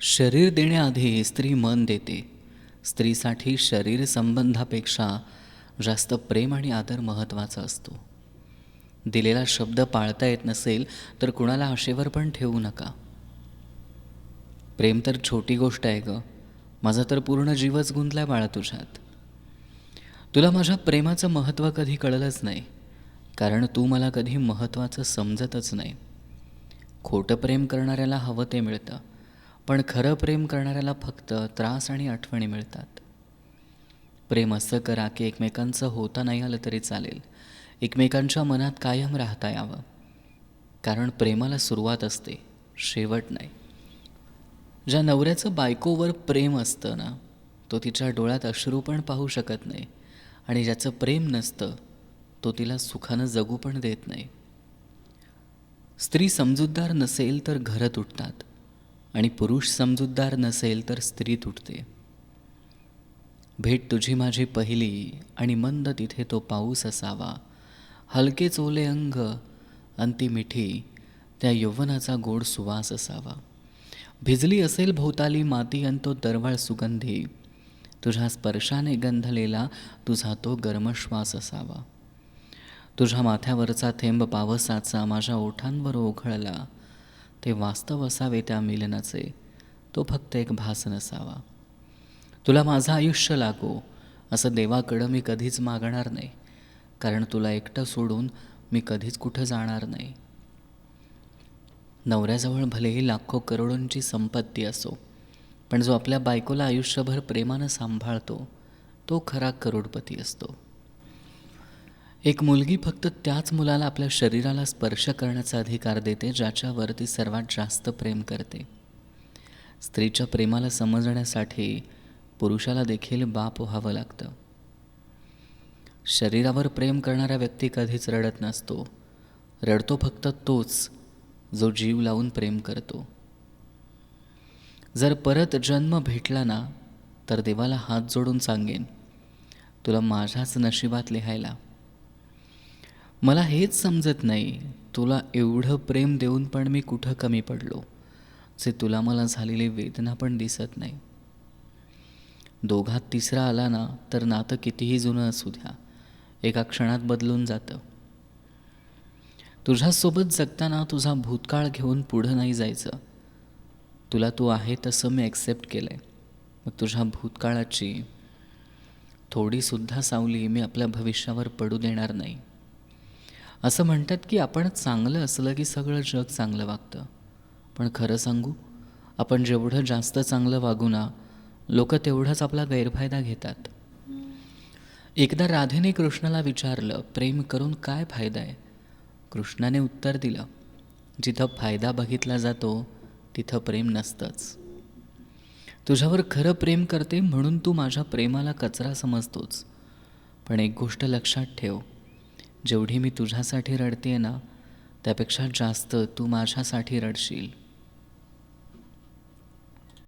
शरीर देण्याआधी स्त्री मन देते. स्त्रीसाठी शरीर संबंधापेक्षा जास्त प्रेम आणि आदर महत्त्वाचा असतो. दिलेला शब्द पाळता येत नसेल तर कुणाला आशेवर पण ठेवू नका. प्रेम तर छोटी गोष्ट आहे ग. माझा तर पूर्ण जीवच गुंतलाय बाळा तुझ्यात. तुला माझ्या प्रेमाचं महत्त्व कधी कळलंच नाही कारण तू मला कधी महत्त्वाचं समजतच नाही. खोटं प्रेम करणाऱ्याला हवं ते मिळतं. पण खरं प्रेम करणाऱ्याला फक्त त्रास आणि आठवणी मिळतात. प्रेम असं करा की एकमेकांचं होता नाही आलं तरी चालेल. एकमेकांच्या मनात कायम राहता यावं. कारण प्रेमाला सुरुवात असते शेवट नाही. ज्या नवऱ्याचं बायकोवर प्रेम असतं ना तो तिच्या डोळ्यात अश्रू पण पाहू शकत नाही. आणि ज्याचं प्रेम नसतं तो तिला सुखानं जगू पण देत नाही. स्त्री समजूतदार नसेल तर घरं तुटतात. आणि पुरुष समजूतदार नसेल तर स्त्री तुटते. भेट तुझी माझी पहिली आणि मंद तिथे तो पाऊस असावा. हलके चोले अंग अंती मिठी त्या यौवनाचा गोड सुवास असावा. भिजली असेल भोवताली माती अन तो दरवळ सुगंधी. तुझ्या स्पर्शाने गंधलेला तुझा तो गर्मश्वास असावा. तुझ्या माथ्यावरचा थेंब पावसाचा माझ्या ओठांवर ओघळला. ते वास्तव असावे त्या मिलनाचे तो फक्त एक भास नसावा तुला माझं आयुष्य लागो असं देवाकडं मी कधीच मागणार नाही कारण तुला एकटं सोडून मी कधीच कुठं जाणार नाही. नवऱ्याजवळ भलेही लाखो करोडोंची संपत्ती असो पण जो आपल्या बायकोला आयुष्यभर प्रेमानं सांभाळतो तो खरा करोडपती असतो. एक मुलगी फक्त त्याच मुलाला आपल्या शरीराला स्पर्श करण्याचा अधिकार देते ज्याच्यावर ती सर्वात जास्त प्रेम करते. स्त्रीच्या प्रेमाला समजण्यासाठी पुरुषाला देखील बाप व्हावं लागतं. शरीरावर प्रेम करणारा व्यक्ती कधीच रडत नसतो. रडतो फक्त तोच जो जीव लावून प्रेम करतो. जर परत जन्म भेटला ना तर देवाला हात जोडून सांगेन तुला माझ्याच नशिबात लिहायला मला हेच समजत नाही. तुला एवढं प्रेम देऊन पण मी कुठं कमी पडलो? जे तुला मला झालेली वेदना पण दिसत नाही. दोघात तिसरा आला ना तर नातं कितीही जुनं असू द्या. एका क्षणात बदलून जातं. तुझ्यासोबत जगताना तुझा भूतकाळ घेऊन पुढं नाही जायचं. तुला तू आहे तसं मी ॲक्सेप्ट केलं आहे मग तुझ्या भूतकाळाची थोडीसुद्धा सावली मी आपल्या भविष्यावर पडू देणार नाही. असं म्हणतात की आपण चांगलं असलं की सगळं जग चांगलं वागतं. पण खरं सांगू आपण जेवढं जास्त चांगलं वागू ना लोक तेवढाच आपला गैरफायदा घेतात. एकदा राधेने कृष्णाला विचारलं प्रेम करून काय फायदा आहे? कृष्णाने उत्तर दिलं जिथं फायदा बघितला जातो तिथं प्रेम नसतंच. तुझ्यावर खरं प्रेम करते म्हणून तू माझ्या प्रेमाला कचरा समजतोच. पण एक गोष्ट लक्षात ठेव जेवढी मी तुझ्यासाठी रडते ना त्यापेक्षा जास्त तू माझ्यासाठी रडशील.